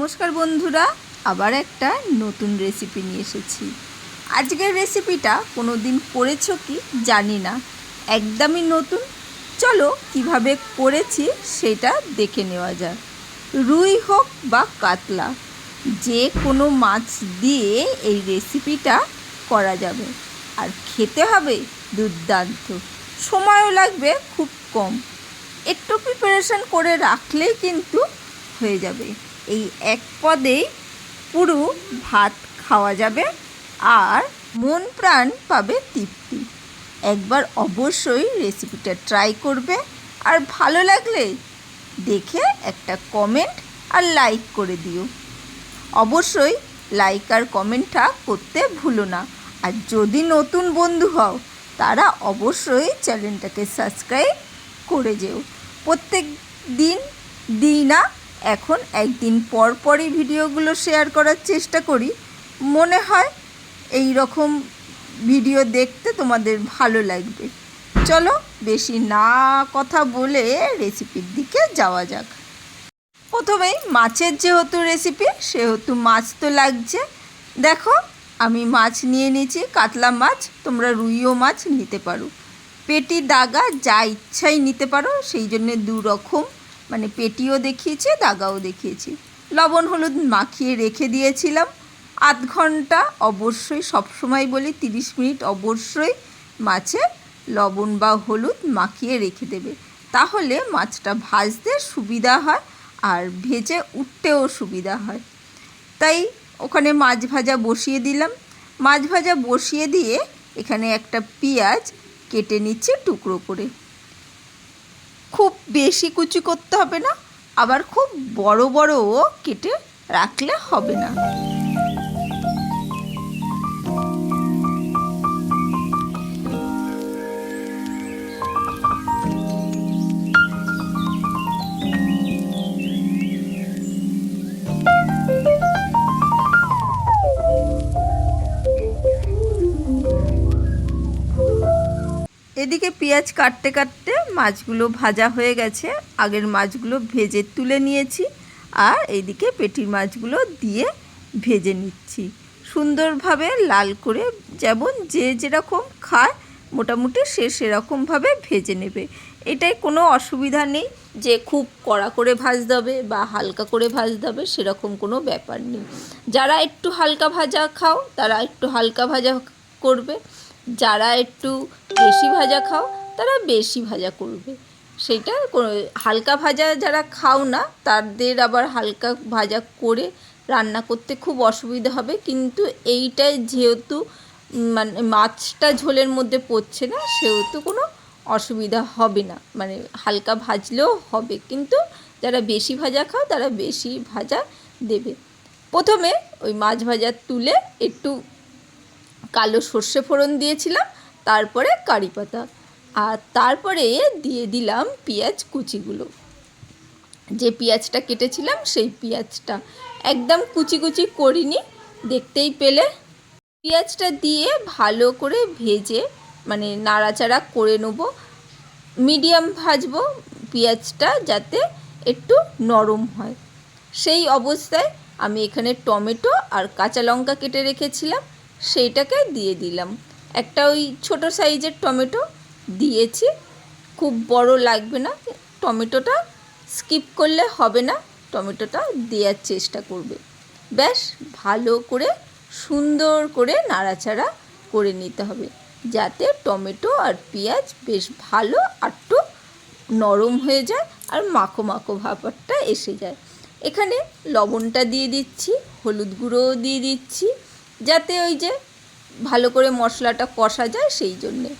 নমস্কার বন্ধুরা, আবার একটা নতুন রেসিপি নিয়ে এসেছি। আজকের রেসিপিটা কোনো দিন করেছ কি জানি না। একদমই নতুন। চলো কীভাবে করেছি সেটা দেখে নেওয়া যাক। রুই হোক বা কাতলা, যে কোনো মাছ দিয়ে এই রেসিপিটা করা যাবে। আর খেতে হবে দুর্দান্ত। সময়ও লাগবে খুব কম। একটু প্রিপারেশান করে রাখলেই কিন্তু হয়ে যাবে। এই এক পদেই পুরো ভাত খাওয়া যাবে আর মন প্রাণ পাবে তৃপ্তি। একবার অবশ্যই রেসিপিটা ট্রাই করবে আর ভালো লাগলে দেখে একটা কমেন্ট আর লাইক করে দিও। অবশ্যই লাইক আর কমেন্টটা করতে ভুলো না। আর যদি নতুন বন্ধু হও, তারা অবশ্যই চ্যানেলটাকে সাবস্ক্রাইব করে যেও। প্রত্যেক দিন দিই না এখন একদিন পর পরই ভিডিওগুলো শেয়ার করার চেষ্টা করি। মনে হয় এই রকম ভিডিও দেখতে তোমাদের ভালো লাগবে। চলো বেশি না কথা বলে রেসিপির দিকে যাওয়া যাক। প্রথমেই মাছের যেহেতু রেসিপি, সেহেতু মাছ তো লাগছে। দেখো, আমি মাছ নিয়ে নিয়েছি, কাতলা মাছ, তোমরা রুইও মাছ নিতে পারো। পেটি দাগা, যা ইচ্ছাই নিতে পারো, সেই জন্যে দু রকম মানে পেটিও দেখিয়েছি, দাগাও দেখিয়েছি। লবণ হলুদ মাখিয়ে রেখে দিয়েছিলাম। আধ ঘণ্টা অবশ্যই, সবসময় বলি তিরিশ মিনিট অবশ্যই মাছে লবণ বা হলুদ মাখিয়ে রেখে দেবে। তাহলে মাছটা ভাজতে সুবিধা হয় আর ভেজে উঠতেও সুবিধা হয়। তাই ওখানে মাছ ভাজা বসিয়ে দিলাম। মাছ ভাজা বসিয়ে দিয়ে এখানে একটা পেঁয়াজ কেটে নিচ্ছে টুকরো করে। খুব বেশি কুচি করতে হবে না, আবার খুব বড় বড়ও কেটে রাখলে হবে না। এদিকে পেঁয়াজ কাটতে কাটতে মাছগুলো ভাজা হয়ে গেছে। আগের মাছগুলো ভেজে তুলে নিয়েছি আর এইদিকে পেটির মাছগুলো দিয়ে ভেজে নিচ্ছি। সুন্দরভাবে লাল করে যেমন যে যেরকম খায়, মোটামুটি সে সেরকমভাবে ভেজে নেবে। এটাই কোনো অসুবিধা নেই যে খুব কড়া করে ভাজতে হবে বা হালকা করে ভাজতে হবে, সেরকম কোনো ব্যাপার নেই। যারা একটু হালকা ভাজা খাও, তারা একটু হালকা ভাজা করবে। যারা একটু বেশি ভাজা খাও তারা বেশি ভাজা করবে। সেটা হালকা ভাজা যারা খাও না, তাদের আবার হালকা ভাজা করে রান্না করতে খুব অসুবিধা হবে। কিন্তু এইটাই যেহেতু মানে মাছটা ঝোলের মধ্যে পড়ছে না, সেহেতু কোনো অসুবিধা হবে না। মানে হালকা ভাজলেও হবে। কিন্তু যারা বেশি ভাজা খাও, তারা বেশি ভাজা দেবে। প্রথমে ওই মাছ ভাজা তুলে একটু কালো সর্ষে ফোড়ন দিয়েছিলাম, তারপরে কারি পাতা। আর তারপরে দিয়ে দিলাম পেঁয়াজ কুচিগুলো। যে পেঁয়াজটা কেটেছিলাম, সেই পেঁয়াজটা। একদম কুচি কুচি করিনি, দেখতেই পেলে। পেঁয়াজটা দিয়ে ভালো করে ভেজে মানে নাড়াচাড়া করে নেব। মিডিয়াম ভাজবো পেঁয়াজটা যাতে একটু নরম হয়। সেই অবস্থায় আমি এখানে টমেটো আর কাঁচা লঙ্কা কেটে রেখেছিলাম, সেইটাকে দিয়ে দিলাম। একটা ওই ছোট সাইজের টমেটো দিয়েছি। খুব বড় লাগবে না। টমেটোটা স্কিপ করলে হবে না। টমেটোটা দেওয়ার চেষ্টা করবে। ব্যাস, ভালো করে, সুন্দর করে নাড়াচাড়া করে নিতে হবে। যাতে টমেটো আর পেঁয়াজ বেশ ভালো আটটু নরম হয়ে যায় আর মাখো মাখো ভাপারটা এসে যায়। এখানে লবণটা দিয়ে দিচ্ছি, হলুদ গুঁড়োও দিয়ে দিচ্ছি, যাতে ওই যে ভালো করে মশলাটা কষা যায় সেই জন্যে।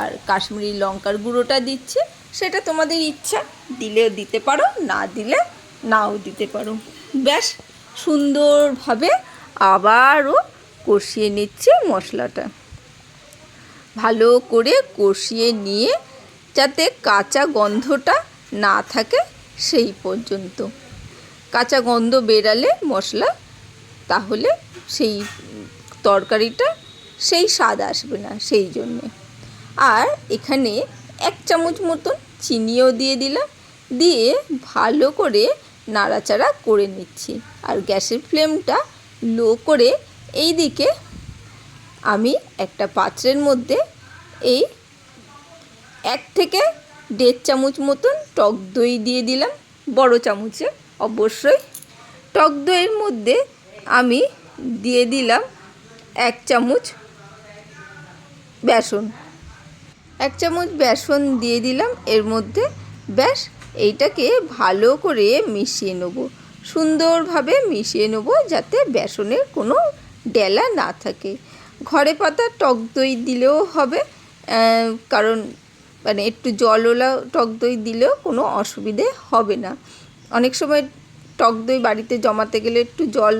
আর কাশ্মীরি লঙ্কার গুঁড়োটা দিচ্ছি। সেটা তোমাদের ইচ্ছা দিলেও দিতে পারো, না দিলে নাও দিতে পারো। ব্যাস, সুন্দরভাবে আবারও কষিয়ে নিচ্ছে মশলাটা। ভালো করে কষিয়ে নিয়ে যাতে কাঁচা গন্ধটা না থাকে সেই পর্যন্ত। কাঁচা গন্ধ বেরালে মশলা, তাহলে সেই তরকারিটা সেই স্বাদ আসবে না সেই জন্যে। আর এখানে এক চামচ মতন চিনিও দিয়ে দিলাম। দিয়ে ভালো করে নাড়াচাড়া করে নিচ্ছি। আর গ্যাসের ফ্লেমটা লো করে এই দিকে আমি একটা পাত্রের মধ্যে এই এক থেকে দেড় চামচ মতন টক দই দিয়ে দিলাম, বড় চামচে অবশ্যই। টক দইয়ের মধ্যে আমি দিয়ে দিলাম এক চামচ বেসন। এক চামচ বেসন দিয়ে দিলাম। এর মধ্যে ব্যাস এইটাকে ভালো করে মিশিয়ে নেব। সুন্দরভাবে মিশিয়ে নেব যাতে বেসনের কোনো ডেলা না থাকে। ঘরে পাতা টক দই দিলেও হবে কারণ মানে একটু জলওলা টক দই দিলেও কোনো অসুবিধে হবে না। অনেক সময় টক দই বাড়িতে জমাতে গেলে একটু জল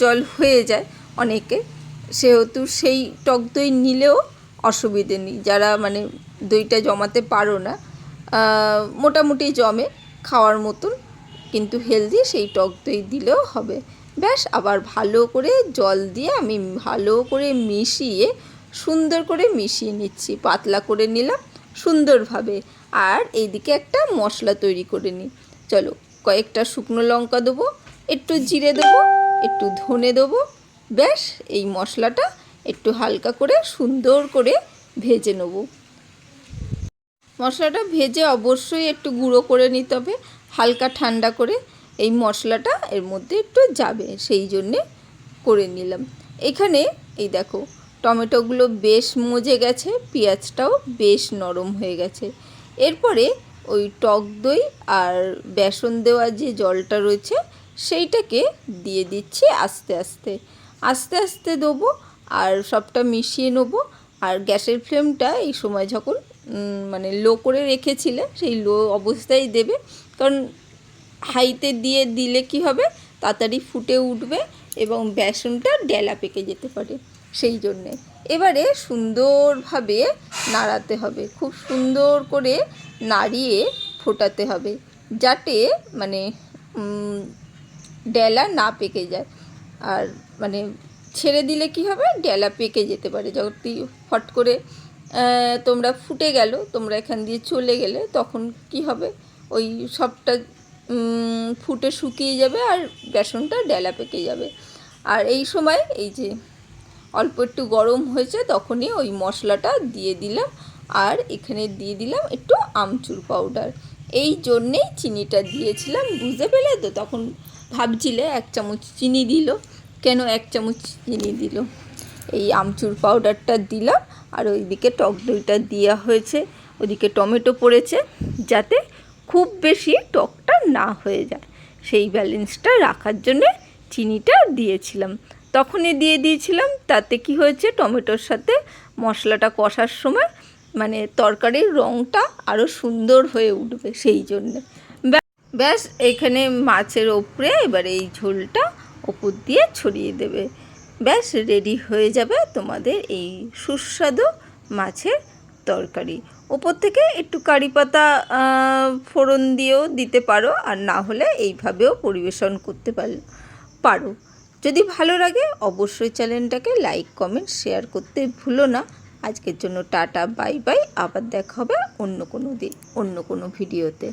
জল হয়ে যায় অনেকে। সেহেতু সেই টক দই নিলেও অসুবিধে নেই। যারা মানে দইটা জমাতে পারো না মোটামুটি জমে খাওয়ার মতন, কিন্তু হেলদি সেই টক দই দিলেও হবে। ব্যাস, আবার ভালো করে জল দিয়ে আমি ভালো করে মিশিয়ে, সুন্দর করে মিশিয়ে নিচ্ছি। পাতলা করে নিলাম সুন্দরভাবে। আর এইদিকে একটা মশলা তৈরি করে নিই। চলো, কয়েকটা শুকনো লঙ্কা দেবো, একটু জিরে দেবো, একটু ধনে দেবো, ব্যাস, এই মশলাটা একটু হালকা করে সুন্দর করে ভেজে নেব। মশলাটা ভেজে অবশ্যই একটু গুঁড়ো করে নিতে হবে, হালকা ঠান্ডা করে এই মশলাটা এর মধ্যে একটু যাবে, সেই জন্যে করে নিলাম। এখানে এই দেখো, টমেটোগুলো বেশ মজে গেছে, পেঁয়াজটাও বেশ নরম হয়ে গেছে। এরপরে ওই টক দই আর বেসন দেওয়া যে জলটা রয়েছে, সেইটাকে দিয়ে দিচ্ছি আস্তে আস্তে। আস্তে আস্তে দেবো আর সবটা মিশিয়ে নেব। আর গ্যাসের ফ্লেমটা এই সময় যখন মানে লো করে রেখেছিলে, সেই লো অবস্থায় দেবে। কারণ হাইতে দিয়ে দিলে কি হবে? তাড়াতাড়ি ফুটে উঠবে এবং বেসনটা ডেলা পেকে যেতে পারে সেই জন্যে। এবারে সুন্দরভাবে নাড়াতে হবে। খুব সুন্দর করে নাড়িয়ে ফোটাতে হবে যাতে মানে ডেলা না পেকে যায়। আর মানে ছেড়ে দিলে কি হবে? ডেলা পেকে যেতে পারে। যদি ফট করে তোমরা ফুটে গেল, তোমরা এখান দিয়ে চলে গেলে, তখন কি হবে? ওই সবটা ফুটে শুকিয়ে যাবে আর বেসনটা ডেলা পেকে যাবে। আর এই সময় এই যে অল্প একটু গরম হয়েছে, তখনই ওই মশলাটা দিয়ে দিলাম। আর এখানে দিয়ে দিলাম একটু আমচুর পাউডার এই জন্যেই চিনিটা দিয়েছিলাম, বুঝতে পেলে তো? তখন ভাবছিলে এক চামচ চিনি দিল। কেন এক চামচ চিনি দিল? এই আমচুর পাউডারটা দিলাম আর ওইদিকে টক দইটা দেওয়া হয়েছে। ওদিকে টমেটো পড়েছে যাতে খুব বেশি টকটা না হয়ে যায়। সেই ব্যালেন্সটা রাখার জন্যে চিনিটা দিয়েছিলাম। তখনই দিয়ে দিয়েছিলাম, তাতে কি হয়েছে? টমেটোর সাথে মশলাটা কষার সময় মানে তরকারির রঙটা আরও সুন্দর হয়ে উঠবে সেই জন্যে। ব্যা- ব্যাস, এখানে মাছের ওপরে এবার এই ঝোলটা ওপর দিয়ে ছড়িয়ে দেবে। ব্যাস রেডি হয়ে যাবে তোমাদের এই সুস্বাদু মাছের তরকারি। ওপর থেকে একটু কারি পাতা ফোড়ন দিয়েও দিতে পারো, আর না হলে এইভাবেও পরিবেশন করতে পারো পারো। যদি ভালো লাগে, অবশ্যই চ্যানেলটাকে লাইক কমেন্ট শেয়ার করতে ভুলো না। আজকের জন্য টাটা বাই বাই আবার দেখা হবে অন্য কোনো দিন, অন্য কোনো ভিডিওতে